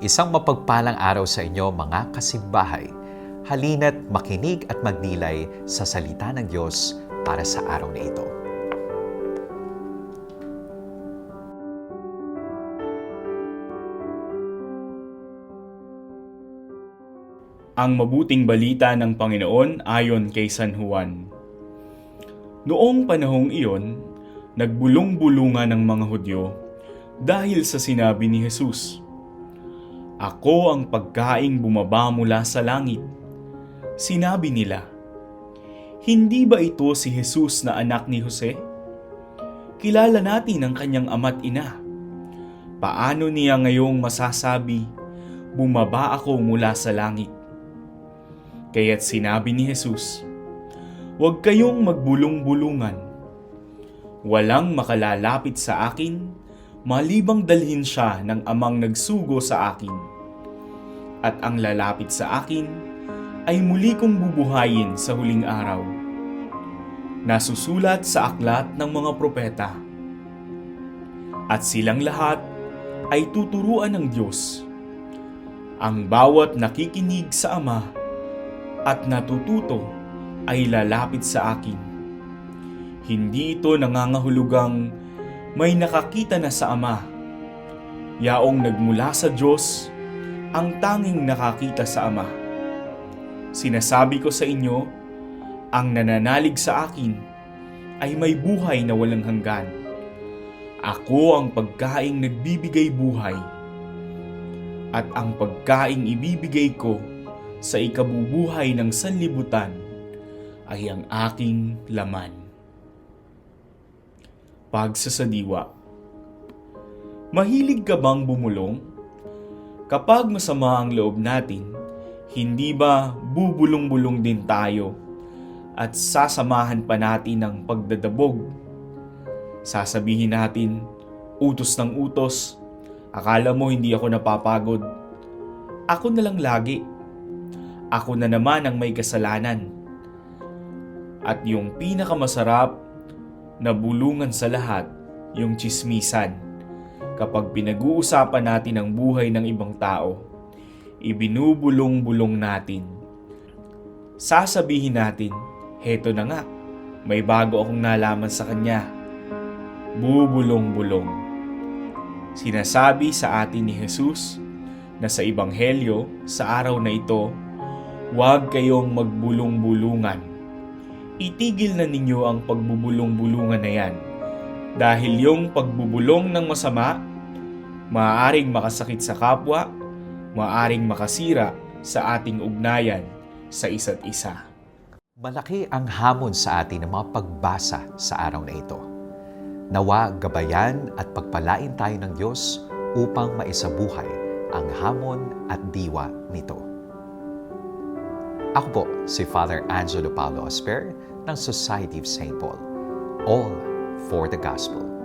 Isang mapagpalang araw sa inyo mga kasimbahay. Halina't makinig at magnilay sa salita ng Diyos para sa araw na ito. Ang mabuting balita ng Panginoon ayon kay San Juan. Noong panahong iyon, nagbulong-bulungan ng mga Hudyo dahil sa sinabi ni Jesus, Ako ang pagkaing bumaba mula sa langit. Sinabi nila, Hindi ba ito si Jesus na anak ni Jose? Kilala natin ang kanyang ama't ina. Paano niya ngayong masasabi, Bumaba ako mula sa langit? Kaya't sinabi ni Jesus, Huwag kayong magbulong-bulungan. Walang makalalapit sa akin, malibang dalhin siya ng amang nagsugo sa akin. At ang lalapit sa akin ay muli kong bubuhayin sa huling araw. Nasusulat sa aklat ng mga propeta. At silang lahat ay tuturuan ng Diyos. Ang bawat nakikinig sa Ama at natututo ay lalapit sa akin. Hindi ito nangangahulugang may nakakita na sa Ama. Yaong nagmula sa Diyos, ang tanging nakakita sa Ama. Sinasabi ko sa inyo, ang nananalig sa akin ay may buhay na walang hanggan. Ako ang pagkaing nagbibigay buhay. At ang pagkaing ibibigay ko sa ikabubuhay ng sanlibutan ay ang aking laman. Pagsasadiwa Mahilig ka bang bumulong? Kapag masama ang loob natin, hindi ba bubulong-bulong din tayo at sasamahan pa natin ng pagdadabog? Sasabihin natin, utos ng utos, akala mo hindi ako napapagod. Ako na lang lagi ako na naman ang may kasalanan. At yung pinakamasarap na bulungan sa lahat, yung chismisan. Kapag pinag-uusapan natin ang buhay ng ibang tao, ibinubulong-bulong natin. Sasabihin natin, heto na nga, may bago akong nalaman sa kanya. Bubulong-bulong. Sinasabi sa atin ni Jesus na sa Ebanghelyo sa araw na ito Huwag kayong magbulong-bulungan. Itigil na ninyo ang pagbubulong-bulungan na yan. Dahil yung pagbubulong ng masama, maaaring makasakit sa kapwa, maaaring makasira sa ating ugnayan sa isa't isa. Malaki ang hamon sa atin ng mga pagbasa sa araw na ito. Nawa gabayan at pagpalain tayo ng Diyos upang maisabuhay ang hamon at diwa nito. Ako po si Father Angelo Paulo Asper ng Society of St. Paul. All for the Gospel.